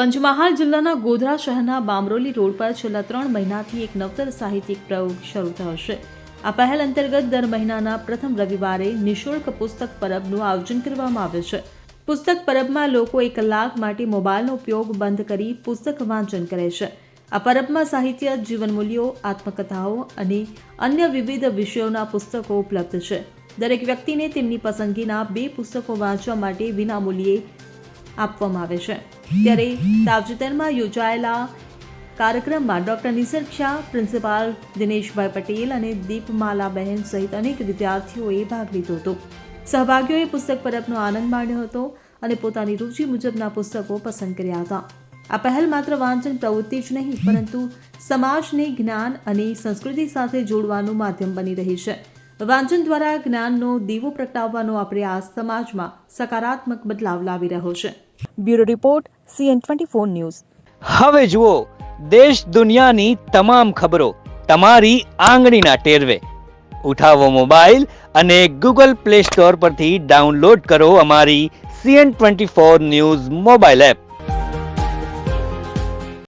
પંચમહાલ જિલ્લાના ગોધરા શહેરના બામરોલી રોડ પર છેલ્લા ત્રણ મહિનાથી એક નવતર સાહિત્યિક પ્રયોગ શરૂ થયો છે. આ પહેલ અંતર્ગત દર મહિનાના પ્રથમ રવિવારે નિઃશુલ્ક પુસ્તક પરબનું આયોજન કરવામાં આવે છે. પુસ્તક પરબમાં લોકો એક કલાક માટે મોબાઈલનો ઉપયોગ બંધ કરી પુસ્તક વાંચન કરે છે. આ પરબમાં સાહિત્ય, જીવનમૂલ્યો, આત્મકથાઓ અને અન્ય વિવિધ વિષયોના પુસ્તકો ઉપલબ્ધ છે. દરેક વ્યક્તિને તેમની પસંદગીના બે પુસ્તકો વાંચવા માટે વિનામૂલ્યે આપવામાં આવે છે. ત્યારે તાજેતરમાં યોજાયેલા કાર્યક્રમમાં ડોક્ટર નિસર્ગ શાહ, પ્રિન્સિપાલ દિનેશભાઈ પટેલ અને દીપમાલાબહેન સહિત અનેક વિદ્યાર્થીઓએ ભાગ લીધો હતો. સહભાગીઓએ પુસ્તક પરબનો આનંદ માણ્યો હતો અને પોતાની રુચિ મુજબના પુસ્તકો પસંદ કર્યા હતા. આ પહેલ માત્ર વાંચન પ્રવૃત્તિ જ નહીં, પરંતુ સમાજને જ્ઞાન અને સંસ્કૃતિ સાથે જોડવાનું માધ્યમ બની રહી છે. વાંચન દ્વારા જ્ઞાનનો દીવો પ્રગટાવવાનો આ પ્રયાસ સમાજમાં સકારાત્મક બદલાવ લાવી રહ્યો છે. Bureau report CN twenty four news. હવે જુઓ, દેશ દુનિયાની તમામ ખબરો તમારી આંગળીના ટેરવે. ઉઠાવો મોબાઈલ અને ગૂગલ પ્લે સ્ટોર પરથી ડાઉનલોડ કરો અમારી CN twenty four news mobile app.